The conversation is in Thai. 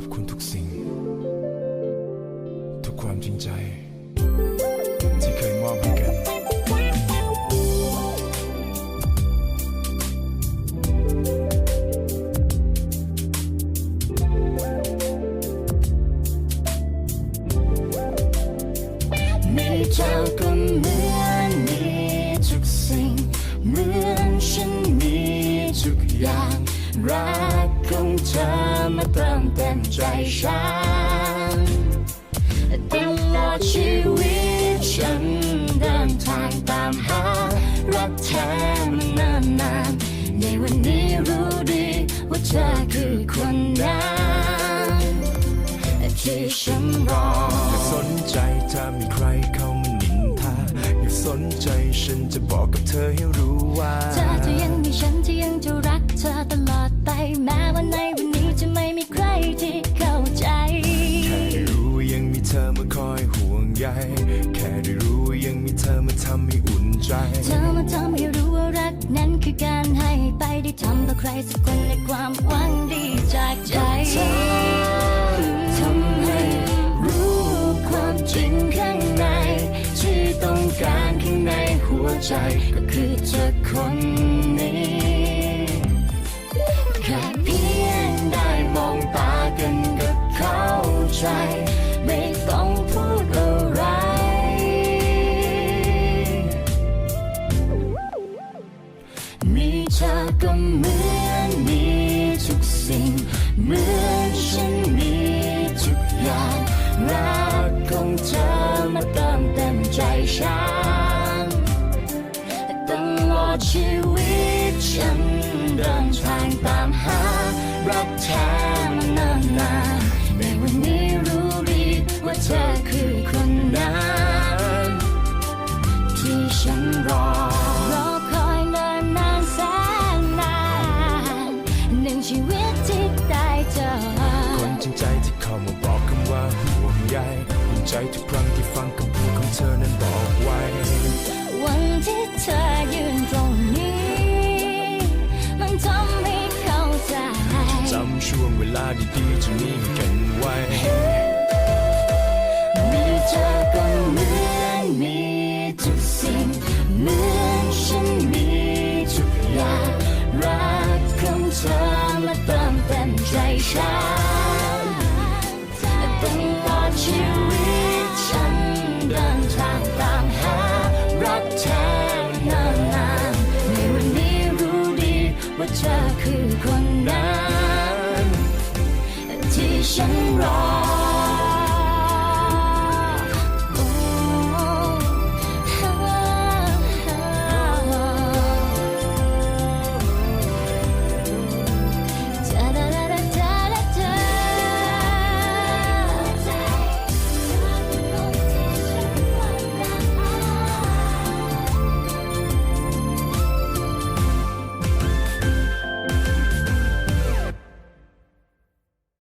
อบคุณทุกสิ่ง ทุกความจริงใจ ที่เคยมอบให้กันมีเจ้าก็เหมือนมีทุกสิ่ง เหมือนฉันมีทุกอย่าง รักของเธอมาเติมเต็มใจฉันตลอดชีวิตฉันเดินทางตามหา รักแท้มานานนานในวันนี้รู้ดีว่าเธอคือคนนั้นที่ฉันรออย่าสนใจถ้ามีใครเข้ามานินทาอย่าสนใจฉันจะบอกกับเธอให้รู้ว่า แค่ได้รู้ว่ายังมีเธอมาทำให้อุ่นใจ เธอมาทำให้รู้ว่ารักนั้นคือการให้ไปได้ทำต่อใครสักคนในความหวังดีจากใจทำให้รู้ความจริงข้างในที่ต้องการข้างในหัวใจก็คือเธอคนนี้ เหมือนมีทุกสิ่ง เหมือนฉันมีทุกอย่างรักของเธอมาเติมเต็มใจฉันตลอดชีวิต ใจที่เข้ามาบอกคำว่าห่วงใยอุ่นใจทุกครั้งที่ฟังคำพูดของเธอนั้นบอกไว้ วันที่เธอยืนตรงนี้ มันทำให้เข้าใจจำช่วงเวลาดีๆที่มีให้กันไว้ มีเธอก็เหมือนมีทุกสิ่งเหมือนฉันมีทุกอย่างรักของเธอมาเติมเต็มใจฉัน ว่าเธอคือคนนั้นที่ฉันรอ